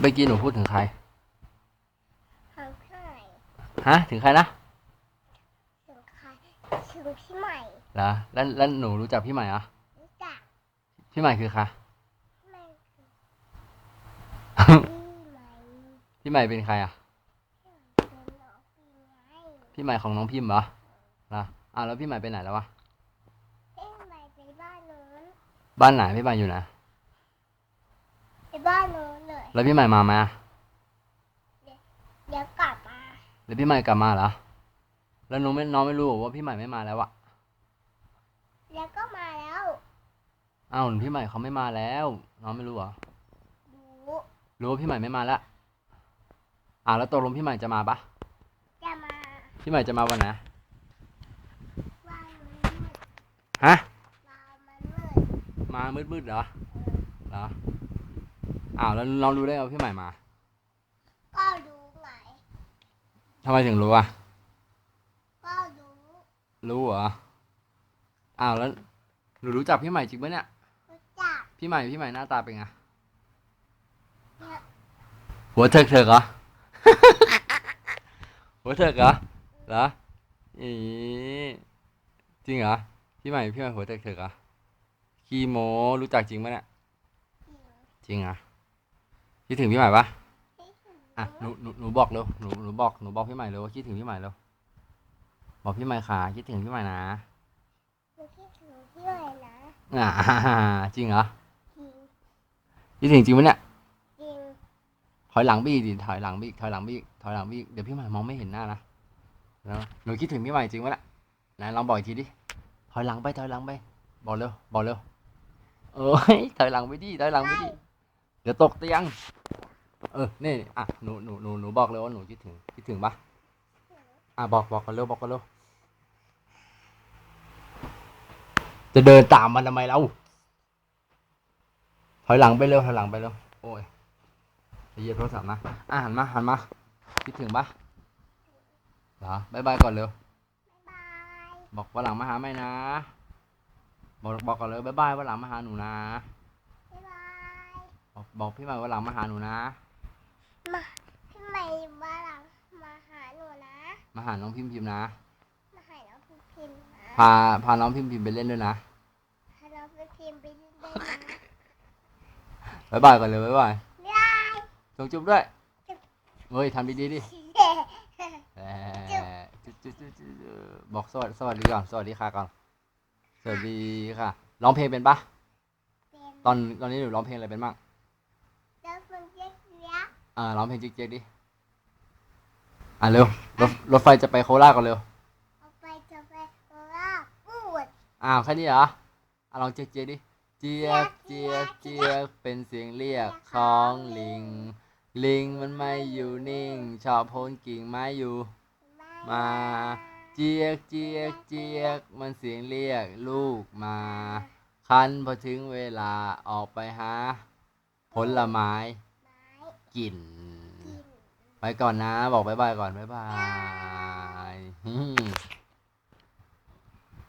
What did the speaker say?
เมื่อกี้หนูพูดถึงใครทางใครฮะ ถึงใครนะ ถึงใครถึงพี่ใหม่เหรอแล้วแล้วหนูรู้จักพี่ใหม่เหรอรู้จักพี่ใหม่คือใคร พี่ใหม่คือพี่ใหม่พี่ใหม่เป็นใครอะ เป็นน้องปีไงพี่ใหม่ของน้องพิมพ์เหรอเหรออะแล้วพี่ใหม่ไปไหนแล้ววะพี่ใหม่ไปบ้านนู้นบ้านไหนพี่ใหม่อยู่ไหนไปบ้านนู้นเลย แล้วพี่ใหม่มาไหมอะเดี๋ยวกลับมาแล้วพี่ใหม่กลับมาเหรอ แล้วน้องไม่น้องไม่รู้เหรอว่าพี่ใหม่ไม่มาแล้วอะแล้วก็มาแล้วอ้าวพี่ใหม่เขาไม่มาแล้ว น้องไม่รู้เหรอ รู้รู้ว่าพี่ใหม่ไม่มาแล้วอ่าแล้วตกลงพี่ใหม่จะมาปะจะมาพี่ใหม่จะมาวันไหนบ้านมันมืดฮะบ้านมันมืดมามืดๆเหรอเหรอ อ้าวแล้วน้องรู้ได้ไงว่าพี่ใหม่มาก็รู้ไงทำไมถึงรู้อะก็รู้รู้เหรออ้าวแล้วหนูรู้จักพี่ใหม่จริงปะเนี่ยรู้จักพี่ใหม่พี่ใหม่หน้าตาเป็นไงเนี่ยหัวเถิกเถิกเหรอ หัวเถิกเหรอเหรออีจริงเหรอพี่ใหม่พี่ใหม่หัวเถิกเถิกเหรอคีโมรู้จักจริงปะเนี่ยจริงจริงเหรอ คิดถึงพี่ใหม่ปะที่ถึงอะหนูหนูหนูบอกเร็วหนูหนูบอกหนูบอกพี่ใหม่เร็วว่าคิดถึงพี่ใหม่เร็วบอกพี่ใหม่ค่ะคิดถึงพี่ใหม่นะหนูคิดถึงพี่ใหม่นะอ่าจริงเหรอจริงคิดถึงจริงปะเนี่ยจริงถอยหลังไปอีกดิถอยหลังไปอีกถอยหลังไปอีกถอยหลังไปอีกเดี๋ยวพี่ใหม่มองไม่เห็นหน้านะแล้วหนูคิดถึงพี่ใหม่จริงปะเนี่ยไหนลองบอกอีกทีดิถอยหลังไปถอยหลังไปบอกเร็วบอกเร็วเอ้ยถอยหลังไปดิถอยหลังไปดิ เดี๋ยวตกเตียง เออ นี่ อะ หนู หนู หนู หนูบอกเลยว่าหนูคิดถึง คิดถึงปะอะ บอกบอกกันเร็ว บอกกันเร็ว จะเดินตามมันทำไมเรา ถอยหลังไปเร็ว ถอยหลังไปเร็ว โอ้ยเหยียบโทรศัพท์นะ อะ หันมา หันมา คิดถึงปะเหรอบายบายก่อนเร็วบายบอกวันหลังมาหาไม่นะ บอกบอกก่อนเลยบายบายวันหลังมาหาหนูนะบ๊ายบาย บอกบอกพี่ใหม่วันหลังมาหาหนูนะ มาพี่ใหม่มาหลังมาหาหนูนะ มาหาน้องพิมพ์พิมพ์นะ มาหาน้องพิมพิมพ์นะพาพาน้องพิมพ์พิมพ์ไปเล่นด้วยนะพาน้องพิมพิมพ์ไปเล่นด้วยนะบายบายก่อนเลยบายบายบ๊ายบายส่งจุ๊บด้วยเฮ้ยทำดีๆดิแหมจุ๊บจุ๊บจุ๊บจุ๊บจุ๊บบอกสวัสดีสวัสดีก่อนสวัสดีค่ะก่อนสวัสดีค่ะร้องเพลงเป็นปะเป็นตอนตอนนี้หนูร้องเพลงอะไรเป็นบ้าง เจ้าคนเล็กเล็ก อ่าร้องเพลงเจ๊กๆดิ อะเร็วรถรถไฟจะไปโคราชก่อนเร็ว เอาไปจะไปโคราชพูดอ้าวแค่นี้เหรอ อะลองเจ๊กๆดิ เจี๊ยกเจี๊ยกเจี๊ยกเป็นเสียงเรียกของลิง ลิงมันไม่อยู่นิ่ง ชอบโพนกิ่งไม้อยู่ มา เจี๊ยกเจี๊ยกเจี๊ยกมันเสียงเรียกลูกมา คันพอถึงเวลาออกไปหาผลไม้ไม้กิน กิน ไปก่อนนะ บอกบายบายก่อนบายบาย